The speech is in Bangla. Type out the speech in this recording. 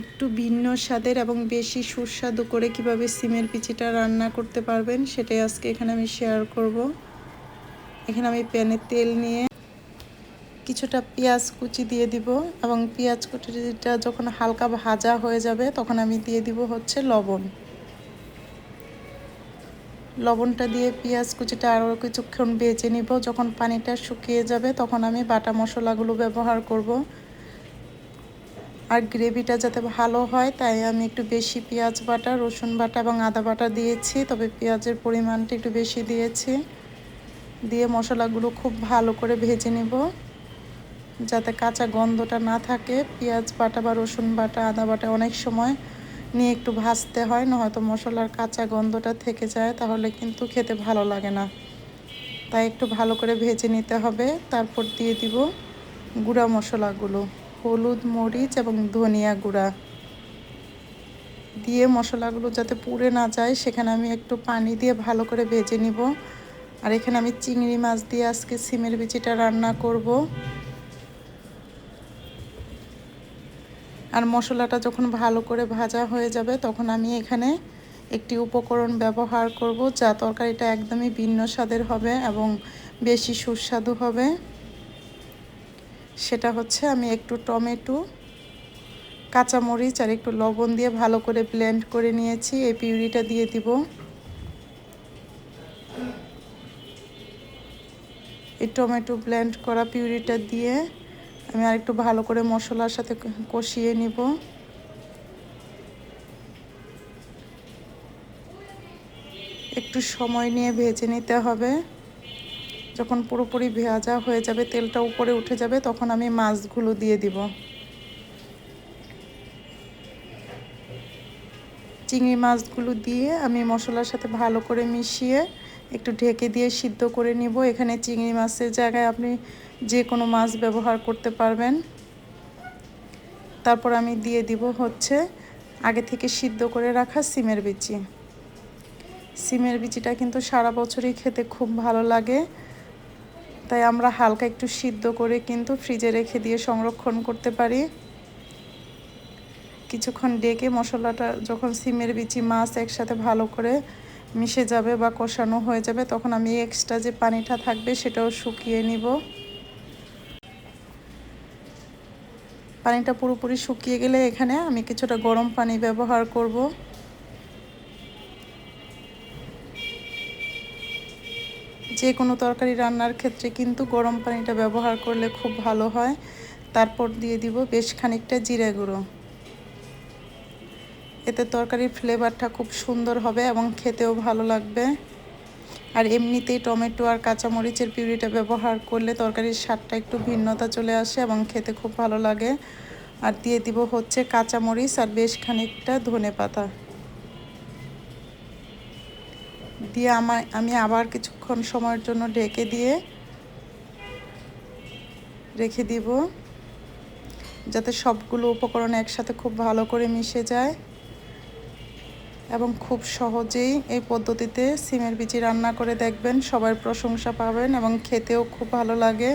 একটু ভিন্ন স্বাদের এবং বেশি সুস্বাদু করে কীভাবে সিমের পিচিটা রান্না করতে পারবেন, সেটাই আজকে এখানে আমি শেয়ার করব। এখানে আমি প্যানে তেল নিয়ে কিছুটা পেঁয়াজ কুচি দিয়ে দিব এবং পেঁয়াজ কুচিটা যখন হালকা ভাজা হয়ে যাবে, তখন আমি দিয়ে দিব হচ্ছে লবণ। লবণটা দিয়ে পেঁয়াজ কুচিটা আরও কিছুক্ষণ বেজে নিব। যখন পানিটা শুকিয়ে যাবে, তখন আমি বাটা মশলাগুলো ব্যবহার করব। আর গ্রেভিটা যাতে ভালো হয়, তাই আমি একটু বেশি পেঁয়াজ বাটা, রসুন বাটা এবং আদা বাটা দিয়েছি। তবে পেঁয়াজের পরিমাণটা একটু বেশি দিয়েছি। দিয়ে মশলাগুলো খুব ভালো করে ভেজে নেব। যাতে কাঁচা গন্ধটা না থাকে। পেঁয়াজ বাটা বা রসুন বাটা, আদা বাটা অনেক সময় নিয়ে একটু ভাজতে হয়। না হয়তো মশলার কাঁচা গন্ধটা থেকে যায়, তাহলে কিন্তু খেতে ভালো লাগে না। তাই একটু ভালো করে ভেজে নিতে হবে। তারপর দিয়ে দিব গুঁড়া মশলাগুলো। হলুদ, মরিচ এবং ধনিয়া গুঁড়া দিয়ে মশলাগুলো যাতে পুড়ে না যায়, সেখানে আমি একটু পানি দিয়ে ভালো করে ভেজে নিব। আর এখানে আমি চিংড়ি মাছ দিয়ে আজকে সিমের বিচিটা রান্না করব। আর মশলাটা যখন ভালো করে ভাজা হয়ে যাবে, তখন আমি এখানে একটি উপকরণ ব্যবহার করব, যা তরকারিটা একদমই ভিন্ন স্বাদের হবে এবং বেশি সুস্বাদু হবে। সেটা হচ্ছে আমি একটু টমেটো, কাঁচামরিচ আর একটু লবণ দিয়ে ভালো করে ব্লেন্ড করে নিয়েছি। এই পিউরিটা দিয়ে দিব। এই টমেটো ব্লেন্ড করা পিউরিটা দিয়ে আমি আর একটু ভালো করে মশলার সাথে কষিয়ে নিব। একটু সময় নিয়ে ভেজে নিতে হবে। যখন পুরোপুরি ভেজা হয়ে যাবে, তেলটা উপরে উঠে যাবে, তখন আমি মাছগুলো দিয়ে দিব। চিংড়ি মাছগুলো দিয়ে আমি মশলার সাথে ভালো করে মিশিয়ে একটু ঢেকে দিয়ে সিদ্ধ করে নিব। এখানে চিংড়ি মাছের জায়গায় আপনি যে কোনো মাছ ব্যবহার করতে পারবেন। তারপর আমি দিয়ে দিব হচ্ছে আগে থেকে সিদ্ধ করে রাখা সিমের বিচি। সিমের বিচিটা কিন্তু সারা বছরই খেতে খুব ভালো লাগে। তাই আমরা হালকা একটু সিদ্ধ করে কিন্তু ফ্রিজে রেখে দিয়ে সংরক্ষণ করতে পারি। কিছুক্ষণ ডেকে মশলাটা যখন সিমের বিচি মাছ একসাথে ভালো করে মিশে যাবে বা কষানো হয়ে যাবে, তখন আমি এক্সট্রা যে পানিটা থাকবে সেটাও শুকিয়ে নিব। পানিটা পুরোপুরি শুকিয়ে গেলে এখানে আমি কিছুটা গরম পানি ব্যবহার করব। যে কোনো তরকারি রান্নার ক্ষেত্রে কিন্তু গরম পানিটা ব্যবহার করলে খুব ভালো হয়। তারপর দিয়ে দিব বেশ খানিকটা জিরে গুঁড়ো। এতে তরকারির ফ্লেভারটা খুব সুন্দর হবে এবং খেতেও ভালো লাগবে। আর এমনিতেই টমেটো আর কাঁচামরিচের পিউরিটা ব্যবহার করলে তরকারির স্বাদটা একটু ভিন্নতা চলে আসে এবং খেতে খুব ভালো লাগে। আর দিয়ে দিব হচ্ছে কাঁচামরিচ আর বেশ খানিকটা ধনে পাতা দিয়ে আমার আমি আবার কিছুক্ষণ সময়ের জন্য ঢেকে দিয়ে রেখে দিব, যাতে সবগুলো উপকরণ একসাথে খুব ভালো করে মিশে যায় এবং খুব সহজেই এই পদ্ধতিতে সিমের বিচি রান্না করে দেখবেন, সবার প্রশংসা পাবেন এবং খেতেও খুব ভালো লাগে।